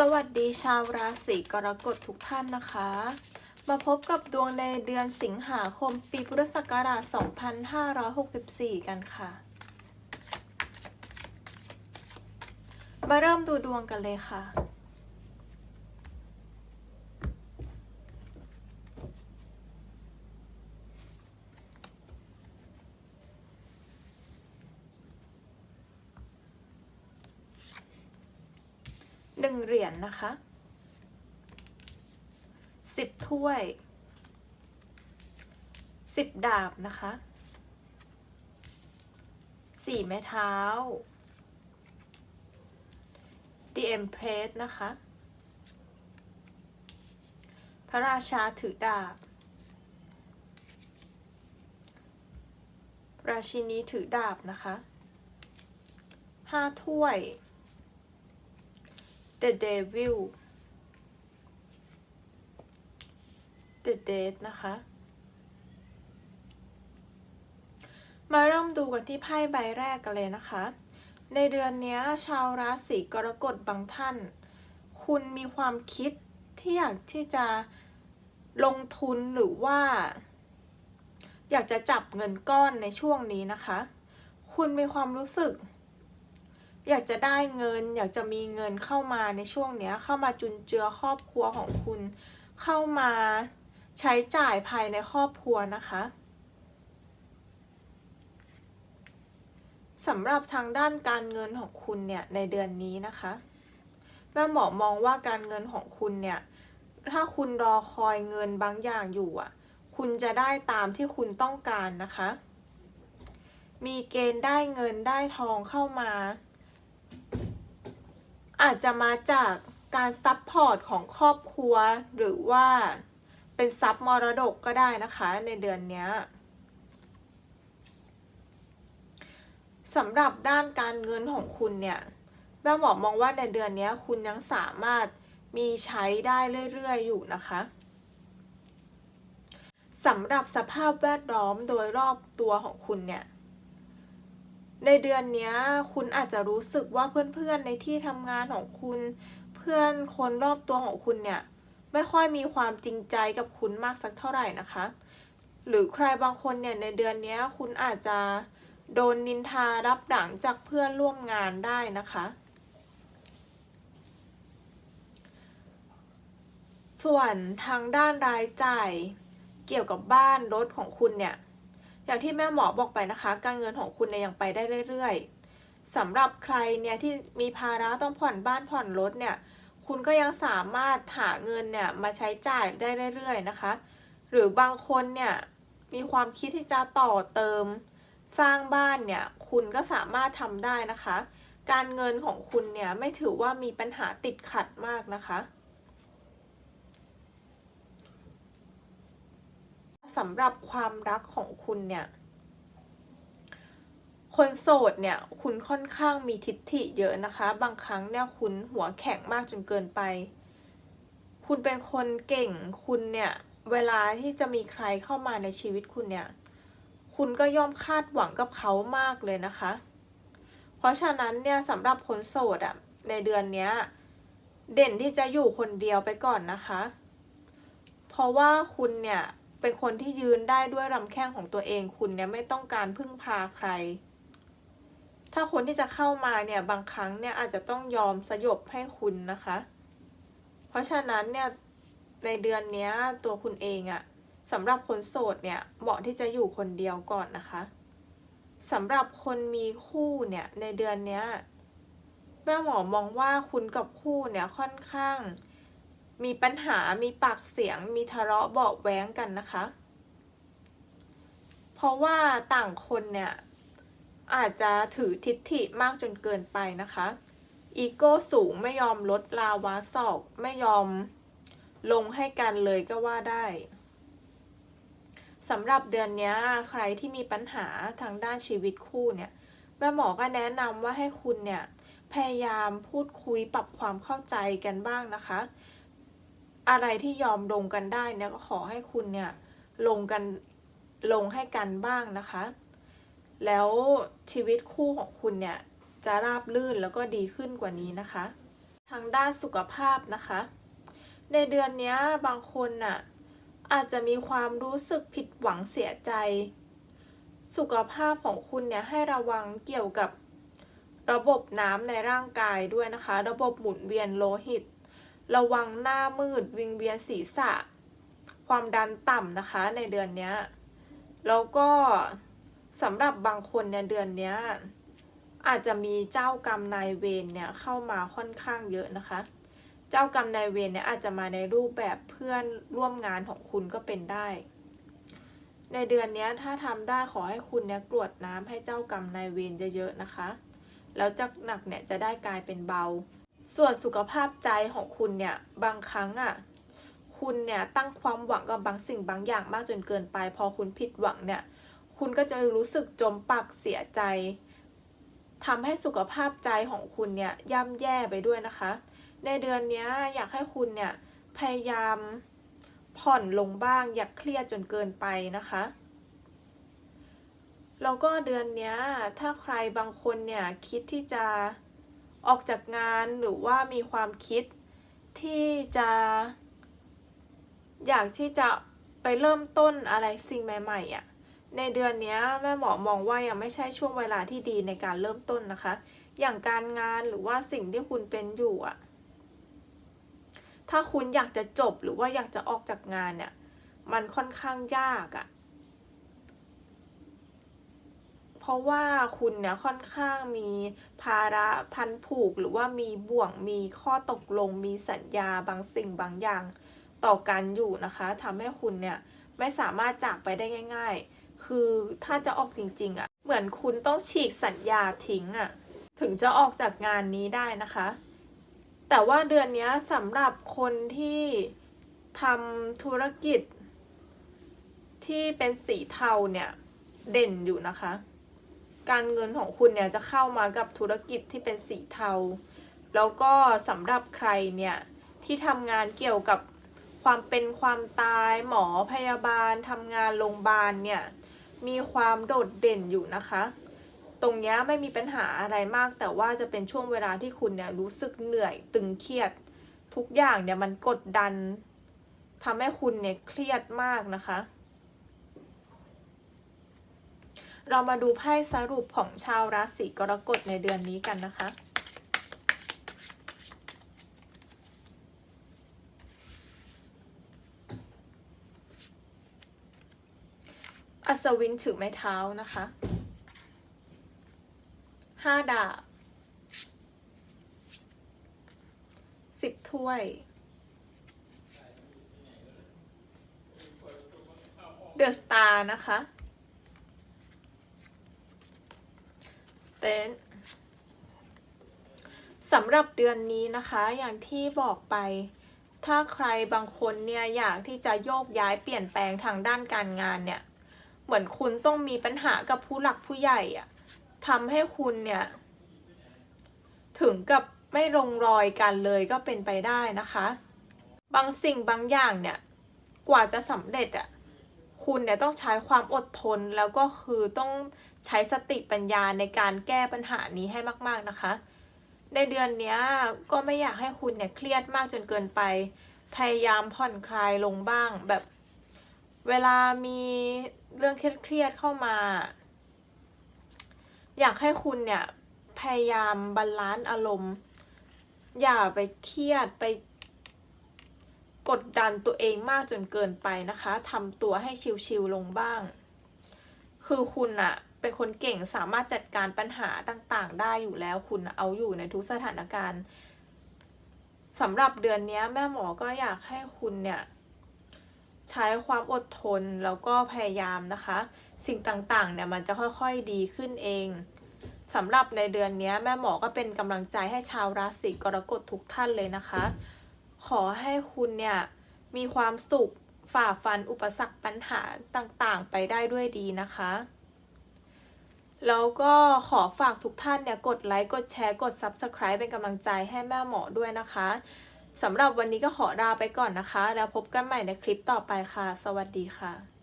สวัสดีชาวราศีกรกฎทุกท่านนะคะ มาพบกับดวงในเดือนสิงหาคมปีพุทธศักราช 2564 กันค่ะ มาเริ่มดูดวงกันเลยค่ะ เหรียญนนะคะสิบถ้วยสิบดาบนะคะสี่ไม้เท้า The Empress นะคะ พระราชาถือดาบ ราชินีถือดาบนะคะห้าถ้วย The Devil The Dead นะคะ มาเริ่มดูกันที่ไพ่ใบแรกกันเลยนะคะ ในเดือนนี้ชาวราศีกรกฎบางท่าน คุณมีความคิดที่อยากที่จะลงทุนหรือว่า อยากจะจับเงินก้อนในช่วงนี้นะคะ คุณมีความรู้สึก อยากจะได้เงิน อยากจะมีเงินเข้ามาในช่วงเนี้ย เข้ามาจุนเจือครอบครัวของคุณ เข้ามาใช้จ่ายภายในครอบครัวนะคะสำหรับทางด้านการเงินของคุณเนี่ยในเดือนนี้นะคะแม่หมอมองว่าการเงินของคุณเนี่ยถ้าคุณรอคอยเงินบางอย่างอยู่อะ คุณจะได้ตามที่คุณต้องการนะคะ มีเกณฑ์ได้เงินได้ทองเข้ามา อาจจะมาจากการซัพพอร์ตของครอบครัว หรือว่าเป็นทรัพย์มรดกก็ได้นะคะในเดือนนี้สำหรับด้านการเงินของคุณเนี่ยแม่หมอมองว่าในเดือนนี้คุณยังสามารถมีใช้ได้เรื่อยๆอยู่นะคะสำหรับสภาพแวดล้อมโดยรอบตัวของคุณเนี่ย ในเดือนนี้คุณอาจจะรู้สึกว่าเพื่อนๆในที่ทำงานของคุณ เพื่อนคนรอบตัวของคุณเนี่ย ไม่ค่อยมีความจริงใจกับคุณมากสักเท่าไหร่นะคะ หรือใครบางคนเนี่ยในเดือนนี้คุณอาจจะโดนนินทารับหลังจากเพื่อนร่วมงานได้นะคะ ส่วนทางด้านรายจ่ายเกี่ยวกับบ้านรถของคุณเนี่ย อย่างที่แม่หมอบอกไปนะคะ การเงินของคุณเนี่ยยังไปได้เรื่อยๆสำหรับใครเนี่ยที่มีภาระต้องผ่อนบ้านผ่อนรถเนี่ย คุณก็ยังสามารถหาเงินเนี่ยมาใช้จ่ายได้เรื่อยๆนะคะ หรือบางคนเนี่ยมีความคิดที่จะต่อเติม สร้างบ้านเนี่ยคุณก็สามารถทำได้นะคะ การเงินของคุณเนี่ยไม่ถือว่ามีปัญหาติดขัดมากนะคะ สำหรับความรักของคุณเนี่ยคนโสดเนี่ยคุณค่อนข้างมีทิฐิเยอะนะคะ บางครั้งเนี่ยคุณหัวแข็งมากจนเกินไป คุณเป็นคนเก่งคุณเนี่ยเวลาที่จะมีใครเข้ามาในชีวิตคุณเนี่ยคุณก็ย่อมคาดหวังกับเขามากเลยนะคะ เพราะฉะนั้นเนี่ยสำหรับคนโสดอะในเดือนนี้เด่นที่จะอยู่คนเดียวไปก่อนนะคะ เพราะว่าคุณเนี่ย เป็นคนที่ยืนได้ด้วยลำแข้งของตัวเองคุณเนี่ยไม่ต้องการพึ่งพาใคร ถ้าคนที่จะเข้ามาเนี่ยบางครั้งเนี่ยอาจจะต้องยอมสยบให้คุณนะคะ เพราะฉะนั้นเนี่ยในเดือนนี้ตัวคุณเองอะสำหรับคนโสดเนี่ยเหมาะที่จะอยู่คนเดียวก่อนนะคะสำหรับคนมีคู่เนี่ยในเดือนนี้แม่หมอมองว่าคุณกับคู่เนี่ยค่อนข้าง มีปัญหามีปากเสียง มีทะเลาะเบาแว้งกันนะคะ เพราะว่าต่างคนเนี่ย อาจจะถือทิฐิมากจนเกินไปนะคะ อีโก้สูงไม่ยอมลดลาวาศอกไม่ยอมลงให้กันเลยก็ว่าได้สำหรับเดือนนี้ใครที่มีปัญหาทางด้านชีวิตคู่เนี่ยแม่หมอก็แนะนำว่าให้คุณเนี่ยพยายามพูดคุยปรับความเข้าใจกันบ้างนะคะ อะไรที่ยอมลงกันได้เนี่ยก็ขอให้คุณเนี่ยลงกันลงให้กันบ้างนะคะ แล้วชีวิตคู่ของคุณเนี่ยจะราบลื่นแล้วก็ดีขึ้นกว่านี้นะคะ ทางด้านสุขภาพนะคะ ในเดือนนี้บางคนน่ะอาจจะมีความรู้สึกผิดหวังเสียใจ สุขภาพของคุณเนี่ยให้ระวังเกี่ยวกับระบบน้ำในร่างกายด้วยนะคะ ระบบหมุนเวียนโลหิต ระวังหน้ามืด วิงเวียนศีรษะ ความดันต่ำนะคะในเดือนนี้แล้วก็สำหรับบางคนในเดือนนี้อาจจะมีเจ้ากรรมนายเวรเนี่ยเข้ามาค่อนข้างเยอะนะคะ เจ้ากรรมนายเวรเนี่ยอาจจะมาในรูปแบบเพื่อนร่วมงานของคุณก็เป็นได้ ในเดือนนี้ถ้าทำได้ขอให้คุณเนี่ยกรวดน้ำให้เจ้ากรรมนายเวรเยอะๆนะคะ แล้วจากหนักเนี่ยจะได้กลายเป็นเบา ส่วนสุขภาพใจของคุณเนี่ยบางครั้งอะคุณเนี่ยตั้งความหวังกับบางสิ่งบางอย่างมากจนเกินไป พอคุณผิดหวังเนี่ย คุณก็จะรู้สึกจมปักเสียใจทำให้สุขภาพใจของคุณเนี่ยย่ำแย่ไปด้วยนะคะ ในเดือนนี้อยากให้คุณเนี่ยพยายามผ่อนลงบ้าง อย่าเครียดจนเกินไปนะคะแล้วก็เดือนนี้ถ้าใครบางคนเนี่ยคิดที่จะ ออกจากงานหรือว่ามีความคิดที่จะ อยากที่จะไปเริ่มต้นอะไรสิ่งใหม่ๆอะ่ะในเดือนนี้แม่หมอมองว่ายังไม่ใช่ช่วงเวลาที่ดีในการเริ่มต้นนะคะ อย่างการงานหรือว่าสิ่งที่คุณเป็นอยู่อะถ้าคุณอยากจะจบหรือว่าอยากจะออกจากงานเนี่ย มันค่อนข้างยากอะ่ะ เพราะว่าคุณเนี่ยค่อนข้างมีภาระพันผูก หรือว่ามีบ่วงมีข้อตกลง มีสัญญาบางสิ่งบางอย่าง ต่อกันอยู่นะคะทำให้คุณเนี่ยไม่สามารถจากไปได้ง่าย ๆ คือถ้าจะออกจริงๆอะ่ะเหมือนคุณต้องฉีกสัญญาทิ้งอะ่ะถึงจะออกจากงานนี้ได้นะคะ แต่ว่าเดือนนี้สำหรับคนที่ทำธุรกิจที่เป็นสีเทาเนี่ย เด่นอยู่นะคะ การเงินของคุณเนี่ยจะเข้ามากับธุรกิจที่เป็นสีเทา แล้วก็สำหรับใครเนี่ยที่ทำงานเกี่ยวกับความเป็นความตายหมอพยาบาลทำงานโรงพยาบาลเนี่ยมีความโดดเด่นอยู่นะคะ ตรงนี้ไม่มีปัญหาอะไรมาก แต่ว่าจะเป็นช่วงเวลาที่คุณเนี่ยรู้สึกเหนื่อยตึงเครียด ทุกอย่างเนี่ยมันกดดันทำให้คุณเนี่ยเครียดมากนะคะ เรามาดูไพ่สรุปของชาวราศีกรกฎในเดือนนี้กันนะคะ อัศวินถือไม้เท้านะคะห้าดาบสิบถ้วยเดอะสตาร์นะคะ เตนสำหรับเดือนนี้นะคะอย่างที่บอกไป ถ้าใครบางคนเนี่ยอยากที่จะโยกย้ายเปลี่ยนแปลงทางด้านการงานเนี่ย เหมือนคุณต้องมีปัญหากับผู้หลักผู้ใหญ่อะทำให้คุณเนี่ย ถึงกับไม่ลงรอยกันเลยก็เป็นไปได้นะคะ บางสิ่งบางอย่างเนี่ย กว่าจะสำเร็จอะ คุณเนี่ยต้องใช้ความอดทนแล้วก็คือต้องใช้สติปัญญาในการแก้ปัญหานี้ให้มาก ๆนะคะ ในเดือนนี้ก็ไม่อยากให้คุณเนี่ยเครียดมากจนเกินไป พยายามผ่อนคลายลงบ้าง แบบเวลามีเรื่องเครียดๆเข้ามา อยากให้คุณเนี่ยพยายามบาลานซ์อารมณ์ อย่าไปเครียดไป กดดันตัวเองมากจนเกินไปนะคะทำตัวให้ชิวๆลงบ้าง คือคุณอะเป็นคนเก่งสามารถจัดการปัญหาต่างๆ ได้อยู่แล้วคุณเอาอยู่ในทุกสถานการณ์สำหรับเดือนนี้แม่หมอก็อยากให้คุณเนี่ยใช้ความอดทนแล้วก็พยายามนะคะ สิ่งต่างๆเนี่ยมันจะค่อยๆดีขึ้นเองสำหรับในเดือนนี้แม่หมอก็เป็นกำลังใจให้ชาวราศีกรกฎทุกท่านเลยนะคะ ขอให้คุณเนี่ยมีความสุขฝ่าฟันอุปสรรคปัญหาต่างๆ ไปได้ด้วยดีนะคะ แล้วก็ขอฝากทุกท่านเนี่ยกดไลค์ กดแชร์ กด Subscribe เป็นกำลังใจให้แม่หมอด้วยนะคะสำหรับวันนี้ก็ขอลาไปก่อนนะคะ แล้วพบกันใหม่ในคลิปต่อไปค่ะ สวัสดีค่ะ